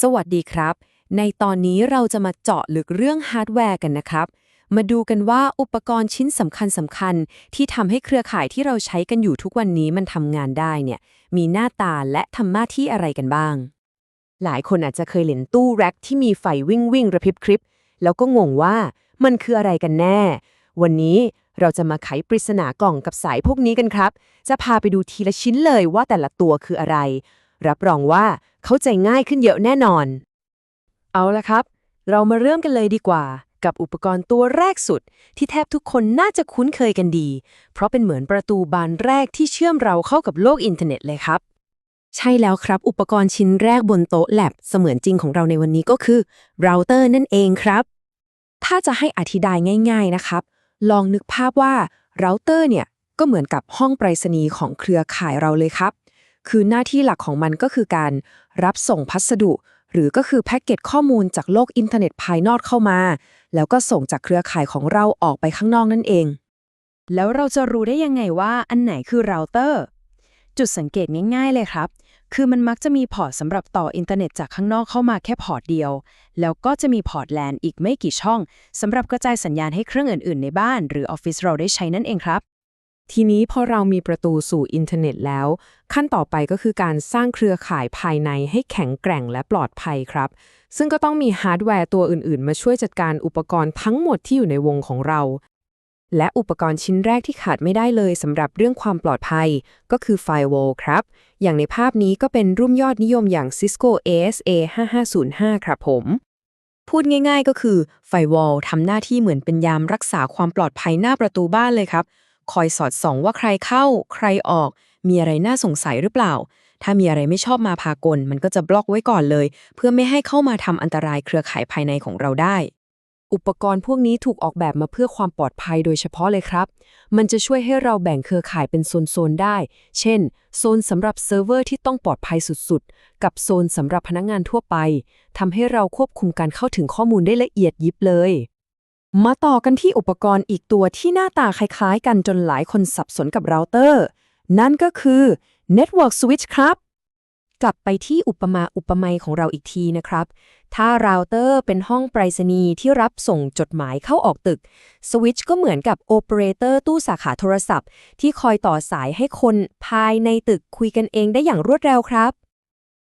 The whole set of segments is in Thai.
สวัสดีครับ ในตอนนี้เราจะมาเจาะลึกเรื่องฮาร์ดแวร์กันนะครับ มาดูกันว่าอุปกรณ์ชิ้นสำคัญสำคัญๆที่ทำให้เครือข่ายที่เราใช้กันอยู่ทุกวันนี้มันทำงานได้เนี่ย มีหน้าตาและทำหน้าที่อะไรกันบ้าง หลายคนอาจจะเคยเห็นตู้แร็คที่มีไฟวิ่งวิ่งระพริบคริบแล้วก็งงว่ามันคืออะไรกันแน่ วันนี้เราจะมาไขปริศนากล่องกับสายพวกนี้กันครับ จะพาไปดูทีละชิ้นเลยว่าแต่ละตัวคืออะไร รับรองว่าเข้าใจง่ายขึ้นเยอะแน่นอน เอาละครับ เรามาเริ่มกันเลยดีกว่า กับอุปกรณ์ตัวแรกสุด ที่แทบทุกคนน่าจะคุ้นเคยกันดี เพราะเป็นเหมือนประตูบานแรกที่เชื่อมเราเข้ากับโลกอินเทอร์เน็ตเลยครับ ใช่แล้วครับ อุปกรณ์ชิ้นแรกบนโต๊ะแลบเสมือนจริงของเราในวันนี้ก็คือเราเตอร์นั่นเองครับ ถ้าจะให้อธิบายง่าย ๆนะครับ ลองนึกภาพว่าเราเตอร์เนี่ยก็เหมือนกับห้องไปรษณีย์ของเครือข่ายเราเลยครับ คือหน้าที่หลักของมันก็คือการรับส่งพัสดุ หรือก็คือแพ็กเกจข้อมูลจากโลกอินเทอร์เน็ตภายนอกเข้ามา แล้วก็ส่งจากเครือข่ายของเราออกไปข้างนอกนั่นเอง แล้วเราจะรู้ได้ยังไงว่าอันไหนคือเราเตอร์ จุดสังเกตง่ายๆเลยครับ คือมันมักจะมีพอร์ตสำหรับต่ออินเทอร์เน็ตจากข้างนอกเข้ามาแค่พอร์ตเดียว แล้วก็จะมีพอร์ตแลนอีกไม่กี่ช่องสำหรับกระจายสัญญาณให้เครื่องอื่นๆ ในบ้าน หรือออฟฟิศเราได้ใช้นั่นเองครับ ทีนี้พอเรามีประตูสู่อินเทอร์เน็ตแล้ว ขั้นต่อไปก็คือการสร้างเครือข่ายภายในให้แข็งแกร่งและปลอดภัยครับ ซึ่งก็ต้องมีฮาร์ดแวร์ตัวอื่นๆ มาช่วยจัดการอุปกรณ์ทั้งหมดที่อยู่ในวงของเรา และอุปกรณ์ชิ้นแรกที่ขาดไม่ได้เลยสำหรับเรื่องความปลอดภัย ก็คือ Firewall ครับ อย่างในภาพนี้ก็เป็นรุ่นยอดนิยมอย่าง Cisco ASA 5505 ครับผมพูดง่ายๆก็คือ Firewall ทำหน้าที่เหมือนเป็นยามรักษาความปลอดภัยหน้าประตูบ้านเลยครับ คอยสอดส่องว่าใครเข้า ใครออก มีอะไรน่าสงสัยหรือเปล่า ถ้ามีอะไรไม่ชอบมาพากล มันก็จะบล็อกไว้ก่อนเลย เพื่อไม่ให้เข้ามาทำอันตรายเครือข่ายภายในของเราได้ อุปกรณ์พวกนี้ถูกออกแบบมาเพื่อความปลอดภัยโดยเฉพาะเลยครับ มันจะช่วยให้เราแบ่งเครือข่ายเป็นโซนๆได้ เช่น โซนสำหรับเซิร์ฟเวอร์ที่ต้องปลอดภัยสุดๆ กับโซนสำหรับพนักงานทั่วไปทำให้เราควบคุมการเข้าถึงข้อมูลได้ละเอียดยิบเลย มาต่อกันที่อุปกรณ์อีกตัวที่หน้าตาคล้ายๆ กันจนหลายคนสับสนกับเราเตอร์ นั่นก็คือ Network Switch ครับ กลับไปที่อุปมาอุปไมยของเราอีกทีนะครับ ถ้าเราเตอร์เป็นห้องไปรษณีย์ที่รับส่งจดหมายเข้าออกตึกสวิตช์ก็เหมือนกับโอเปอเรเตอร์ตู้สาขาโทรศัพท์ ที่คอยต่อสายให้คนภายในตึกคุยกันเองได้อย่างรวดเร็วครับ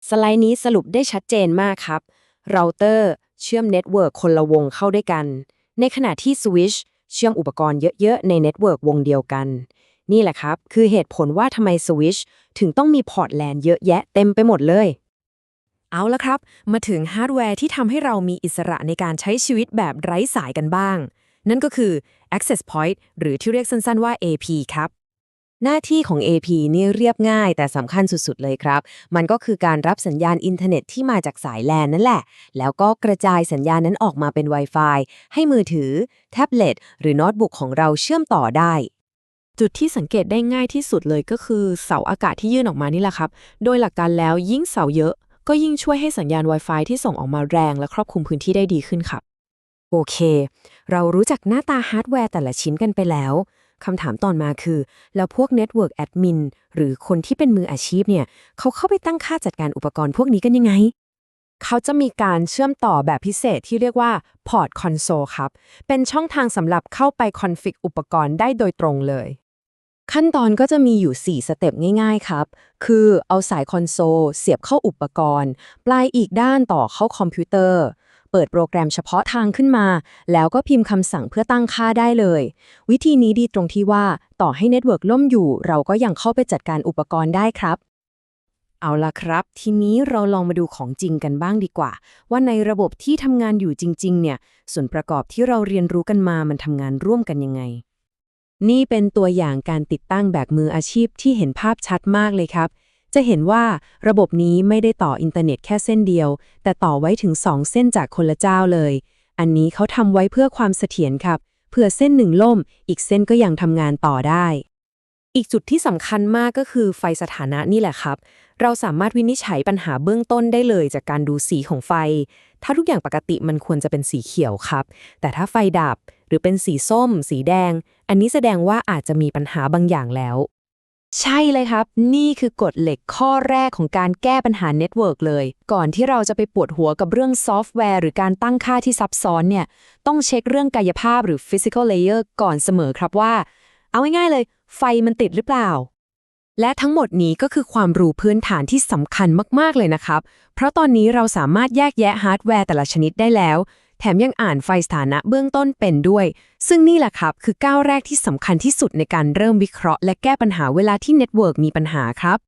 สไลด์นี้สรุปได้ชัดเจนมากครับเราเตอร์เชื่อมเน็ตเวิร์กคนละวงเข้าด้วยกัน ในขณะที่สวิชเชื่อมอุปกรณ์เยอะๆ ในเน็ตเวิร์กวงเดียวกัน นี่แหละครับ คือเหตุผลว่าทำไมสวิชถึงต้องมีพอร์ตแลนเยอะแยะเต็มไปหมดเลย เอาละครับ มาถึงฮาร์ดแวร์ที่ทำให้เรามีอิสระในการใช้ชีวิตแบบไร้สายกันบ้าง นั่นก็คือ access point หรือที่เรียกสั้นๆว่า AP ครับ หน้าที่ของ AP นี่เรียบง่ายแต่สำคัญสุดๆเลยครับ มันก็คือการรับสัญญาณอินเทอร์เน็ตที่มาจากสายแลนนั่นแหละ แล้วก็กระจายสัญญาณนั้นออกมาเป็น Wi-Fi ให้มือถือ แท็บเล็ต หรือโน้ตบุ๊กของเราเชื่อมต่อได้ จุดที่สังเกตได้ง่ายที่สุดเลยก็คือเสาอากาศที่ยื่นออกมานี่แหละครับ โดยหลักการแล้วยิ่งเสาเยอะ ก็ยิ่งช่วยให้สัญญาณ Wi-Fi ที่ส่งออกมาแรง และครอบคลุมพื้นที่ได้ดีขึ้นครับ โอเค เรารู้จักหน้าตาฮาร์ดแวร์แต่ละชิ้นกันไปแล้ว คำถามตอนมาคือ แล้วพวก Network Admin หรือคนที่เป็นมืออาชีพเนี่ยเขาเข้าไปตั้งค่าจัดการอุปกรณ์พวกนี้กันยังไง เขาจะมีการเชื่อมต่อแบบพิเศษที่เรียกว่า Port Console ครับ เป็นช่องทางสำหรับเข้าไปคอนฟิกอุปกรณ์ได้โดยตรงเลย ขั้นตอนก็จะมีอยู่ 4 สเต็ปง่าย ๆ ครับ คือเอาสายคอนโซลเสียบเข้าอุปกรณ์ ปลายอีกด้านต่อเข้าคอมพิวเตอร์ เปิดโปรแกรมเฉพาะทางขึ้นมา แล้วก็พิมพ์คำสั่งเพื่อตั้งค่าได้เลย วิธีนี้ดีตรงที่ว่าต่อให้เน็ตเวิร์กล่มอยู่ เราก็ยังเข้าไปจัดการอุปกรณ์ได้ครับ เอาล่ะครับ ทีนี้เราลองมาดูของจริงกันบ้างดีกว่า ว่าในระบบที่ทำงานอยู่จริง ๆ เนี่ย ส่วนประกอบที่เราเรียนรู้กันมามันทำงานร่วมกันยังไง นี่เป็นตัวอย่างการติดตั้งแบบมืออาชีพที่เห็นภาพชัดมากเลยครับ จะเห็นว่าระบบนี้ไม่ได้ต่ออินเทอร์เน็ตแค่เส้นเดียว แต่ต่อไว้ถึง 2 เส้นจากคนละเจ้าเลย อันนี้เขาทำไว้เพื่อความเสถียรครับ เพื่อเส้นหนึ่งล่ม อีกเส้นก็ยังทำงานต่อได้ อีกจุดที่สำคัญมากก็คือไฟสถานะนี่แหละครับ เราสามารถวินิจฉัยปัญหาเบื้องต้นได้เลยจากการดูสีของไฟ ถ้าทุกอย่างปกติมันควรจะเป็นสีเขียวครับ แต่ถ้าไฟดับหรือเป็นสีส้ม สีแดง อันนี้แสดงว่าอาจจะมีปัญหาบางอย่างแล้ว ใช่เลยครับ นี่คือกฎเหล็กข้อแรกของการแก้ปัญหาเน็ตเวิร์กเลย ก่อนที่เราจะไปปวดหัวกับเรื่องซอฟต์แวร์หรือการตั้งค่าที่ซับซ้อนเนี่ย ต้องเช็คเรื่องกายภาพหรือ physical layer ก่อนเสมอครับว่า เอาง่ายๆเลย ไฟมันติดหรือเปล่า และทั้งหมดนี้ก็คือความรู้พื้นฐานที่สำคัญมากๆเลยนะครับ เพราะตอนนี้เราสามารถแยกแยะฮาร์ดแวร์แต่ละชนิดได้แล้ว แถมยังอ่านไฟสถานะเบื้องต้นเป็นด้วย ซึ่งนี่แหละครับคือก้าวแรกที่สำคัญที่สุดในการเริ่มวิเคราะห์ และแก้ปัญหาเวลาที่เน็ตเวิร์กมีปัญหาครับ